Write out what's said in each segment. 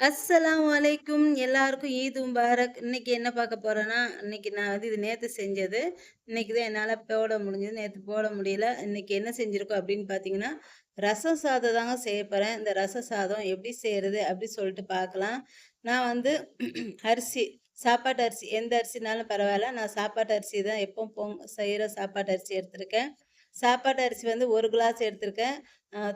அஸ்ஸலாமு வலைக்கும் எல்லாருக்கும் ஈத் முபாரக். இன்னைக்கு என்ன பார்க்க போறேன்னா இன்னைக்கு நான் வந்து இது நேற்று செஞ்சது. இன்னைக்கு தான் என்னால் போட முடிஞ்சது. நேற்று போட முடியல. இன்னைக்கு என்ன செஞ்சுருக்கோம் அப்படின்னு பார்த்தீங்கன்னா ரசம் சாதம் தாங்க செய்ய போகிறேன் இந்த ரச சாதம் எப்படி செய்கிறது அப்படி சொல்லிட்டு பார்க்கலாம் நான் வந்து அரிசி சாப்பாட்டு அரிசி எந்த அரிசினாலும் பரவாயில்ல. நான் சாப்பாட்டு அரிசி தான் எப்போ பொங் செய்கிற சாப்பாட்டு அரிசி எடுத்திருக்கேன். சாப்பாட்டு அரிசி வந்து ஒரு கிளாஸ் எடுத்திருக்கேன்.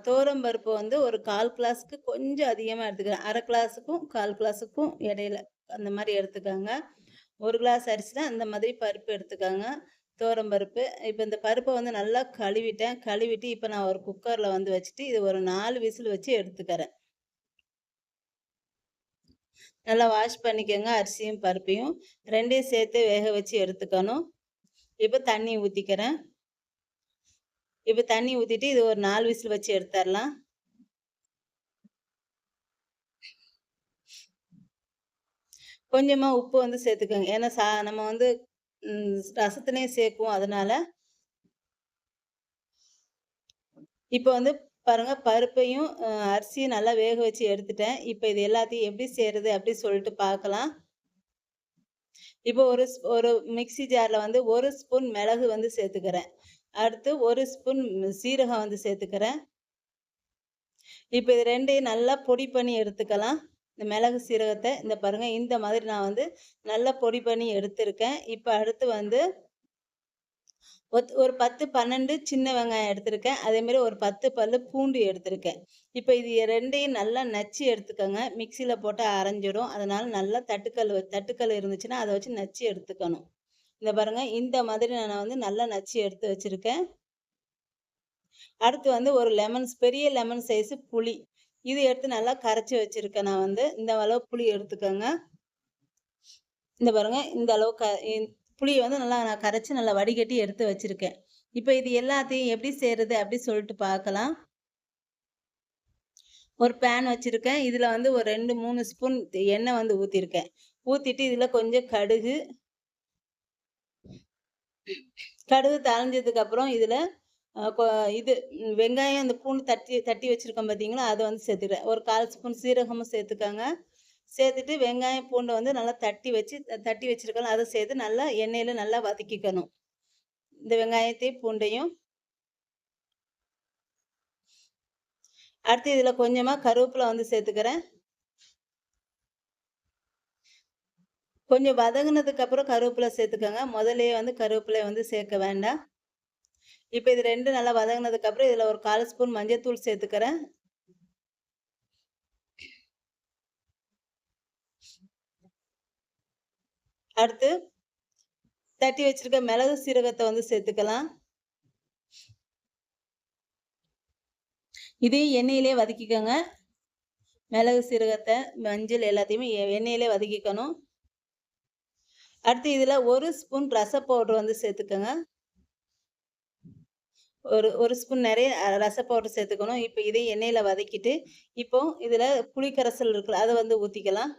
தோரம் பருப்பு வந்து ஒரு கால் கிளாஸுக்கு கொஞ்சம் அதிகமாக எடுத்துக்கிறேன். அரை கிளாஸுக்கும் கால் கிளாஸுக்கும் இடையில அந்த மாதிரி எடுத்துக்காங்க. ஒரு கிளாஸ் அரிசி தான் அந்த மாதிரி பருப்பு எடுத்துக்காங்க. தோரம் பருப்பு. இப்போ இந்த பருப்பை வந்து நல்லா கழுவிட்டேன். கழுவிட்டு இப்போ நான் ஒரு குக்கரில் வந்து வச்சுட்டு இது ஒரு நாலு விசில் வச்சு எடுத்துக்கிறேன். நல்லா வாஷ் பண்ணிக்கோங்க அரிசியும் பருப்பையும். ரெண்டையும் சேர்த்து வேக வச்சு எடுத்துக்கணும். இப்போ தண்ணி ஊற்றிக்கிறேன் இப்போ தண்ணி ஊற்றிட்டு இது ஒரு நாலு விசில் வச்சு எடுத்துடலாம் கொஞ்சமாக உப்பு வந்து சேர்த்துக்கோங்க ஏன்னா சா நம்ம வந்து ரசத்துலேயும் சேர்க்குவோம் அதனால இப்போ வந்து பாருங்கள் பருப்பையும் அரிசியும் நல்லா வேக வச்சு எடுத்துட்டேன். இப்போ இது எல்லாத்தையும் எப்படி செய்கிறது அப்படி சொல்லிட்டு பார்க்கலாம் இப்போ ஒரு ஒரு மிக்சி ஜாரில் வந்து ஒரு ஸ்பூன் மிளகு வந்து சேர்த்துக்கிறேன். அடுத்து ஒரு ஸ்பூன் சீரகம் வந்து சேர்த்துக்கிறேன். இப்போ இது ரெண்டையும் நல்லா பொடி பண்ணி எடுத்துக்கலாம். இந்த மிளகு சீரகத்தை இந்த பாருங்கள் இந்த மாதிரி நான் வந்து நல்லா பொடி பண்ணி எடுத்திருக்கேன். இப்போ அடுத்து வந்து ஒரு பத்து பன்னெண்டு சின்ன வெங்காயம் எடுத்திருக்கேன். அதேமாரி ஒரு பத்து பல்லு பூண்டு எடுத்திருக்கேன். இப்போ இது ரெண்டையும் நல்லா நச்சு எடுத்துக்கோங்க. மிக்சியில் போட்டு அரைஞ்சிடும். அதனால் நல்லா தட்டுக்கல் தட்டுக்கல் இருந்துச்சுன்னா அதை வச்சு நச்சு எடுத்துக்கணும். இந்த பாருங்க இந்த மாதிரி நான் வந்து நல்லா நச்சு எடுத்து வச்சிருக்கேன். அடுத்து வந்து ஒரு லெமன்ஸ் பெரிய லெமன் சைஸு புளி. இது எடுத்து நல்லா கரைச்சி வச்சிருக்கேன் நான் வந்து. இந்த அளவு புளி எடுத்துக்கோங்க. இந்த பாருங்க இந்த அளவு க புளியை வந்து நல்லா நான் கரைச்சி நல்லா வடிகட்டி எடுத்து வச்சிருக்கேன். இப்போ இது எல்லாத்தையும் எப்படி செய்கிறது அப்படி சொல்லிட்டு பார்க்கலாம் ஒரு பேன் வச்சுருக்கேன். இதில் வந்து ஒரு ரெண்டு மூணு ஸ்பூன் எண்ணெய் வந்து ஊற்றிருக்கேன் ஊற்றிட்டு இதில் கொஞ்சம் கடுகு கடுகு தாளிஞ்சதுக்கப்புறம் இதில் இது வெங்காயம் அந்த பூண்டு தட்டி தட்டி வச்சுருக்கோம் பார்த்தீங்களா அதை வந்து சேர்த்துக்கிறேன். ஒரு கால் ஸ்பூன் சீரகமும் சேர்த்துக்கோங்க. சேர்த்துட்டு வெங்காயம் பூண்டை வந்து நல்லா தட்டி வச்சு தட்டி வச்சுருக்கணும். அதை சேர்த்து நல்லா எண்ணெயில் நல்லா வதக்கிக்கணும். இந்த வெங்காயத்தையும் பூண்டையும். அடுத்து இதில் கொஞ்சமாக கருவேப்பிலை வந்து சேர்த்துக்கிறேன். கொஞ்சம் வதங்கினதுக்கு அப்புறம் கருவேப்பிலை சேர்த்துக்கோங்க. முதலே வந்து கருவேப்பிலை வந்து சேர்க்க வேண்டாம். இப்போ இது ரெண்டு நல்லா வதங்கினதுக்கு அப்புறம் இதில் ஒரு கால் ஸ்பூன் மஞ்சத்தூள் சேர்த்துக்கிறேன். அடுத்து தட்டி வச்சிருக்க மிளகு சீரகத்தை வந்து சேர்த்துக்கலாம். இதையும் எண்ணெயிலே வதக்கிக்கோங்க. மிளகு சீரகத்தை மஞ்சள் எல்லாத்தையுமே எண்ணெயிலே வதக்கிக்கணும். அடுத்து இதில் ஒரு ஸ்பூன் ரச பவுடர் வந்து சேர்த்துக்கோங்க. ஒரு ஒரு ஸ்பூன் நிறைய ரச பவுடர் சேர்த்துக்கணும். இப்போ இதே எண்ணெயில் வதக்கிட்டு இப்போ இதில் புளிக்கரைசல் இருக்குல்ல அதை வந்து ஊற்றிக்கலாம்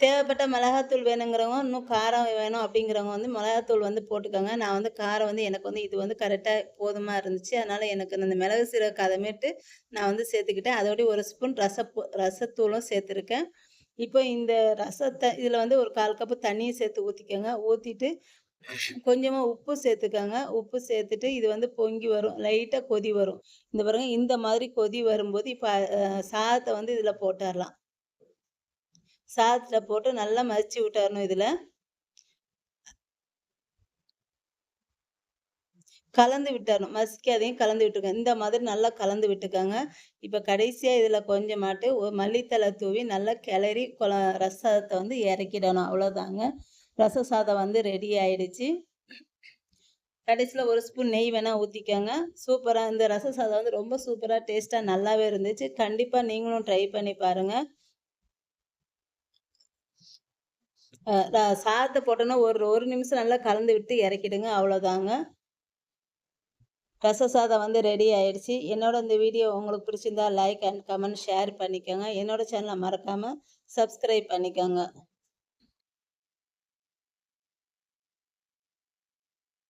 தேவைப்பட்ட மிளகாத்தூள் வேணுங்கிறவங்க இன்னும் காரம் வேணும் அப்படிங்கிறவங்க வந்து மிளகாத்தூள் வந்து போட்டுக்கோங்க. நான் வந்து காரம் வந்து எனக்கு வந்து இது வந்து கரெக்டாக போதுமாக இருந்துச்சு. அதனால் எனக்கு அந்த மிளகு சீரக கதமேட்டு நான் வந்து சேர்த்துக்கிட்டேன். அதோடய ஒரு ஸ்பூன் ரசப்பூ ரசத்தூளும் சேர்த்துருக்கேன். இப்போ இந்த ரசத்தை இதில் வந்து ஒரு கால் கப்பு தண்ணியை சேர்த்து ஊற்றிக்கோங்க ஊற்றிட்டு கொஞ்சமாக உப்பு சேர்த்துக்கோங்க. உப்பு சேர்த்துட்டு இது வந்து பொங்கி வரும். லைட்டாக கொதி வரும். இந்த பாருங்க இந்த மாதிரி கொதி வரும்போது இப்போ சாதத்தை வந்து இதில் போட்டுடலாம். சாதத்தில் போட்டு நல்லா மதிச்சு விட்டாரணும் இதில். கலந்து விட்டுறணும். மசிக்காதையும் கலந்து விட்டுருக்காங்க இந்த மாதிரி நல்லா கலந்து விட்டுக்காங்க. இப்போ கடைசியாக இதில் கொஞ்சமாட்டு மல்லித்தலை தூவி நல்லா கிளறி குழ ரசத்தை வந்து இறக்கிடணும். அவ்வளோதாங்க ரச சாதம் வந்து ரெடி ஆயிடுச்சு. கடைசியில் ஒரு ஸ்பூன் நெய் வேணால் ஊற்றிக்கோங்க சூப்பராக இந்த ரச சாதம் வந்து ரொம்ப சூப்பராக டேஸ்ட்டாக நல்லாவே இருந்துச்சு. கண்டிப்பாக நீங்களும் ட்ரை பண்ணி பாருங்கள் சாதத்தை போட்டோன்னா ஒரு ஒரு நிமிஷம் நல்லா கலந்து விட்டு இறக்கிடுங்க அவ்வளோதாங்க. ரச சாதம் வந்து ரெடி ஆயிடுச்சு. என்னோட இந்த வீடியோ உங்களுக்கு பிடிச்சிருந்தா லைக் அண்ட் கமெண்ட் ஷேர் பண்ணிக்கோங்க. என்னோட சேனலை மறக்காமல் சப்ஸ்கிரைப் பண்ணிக்கோங்க.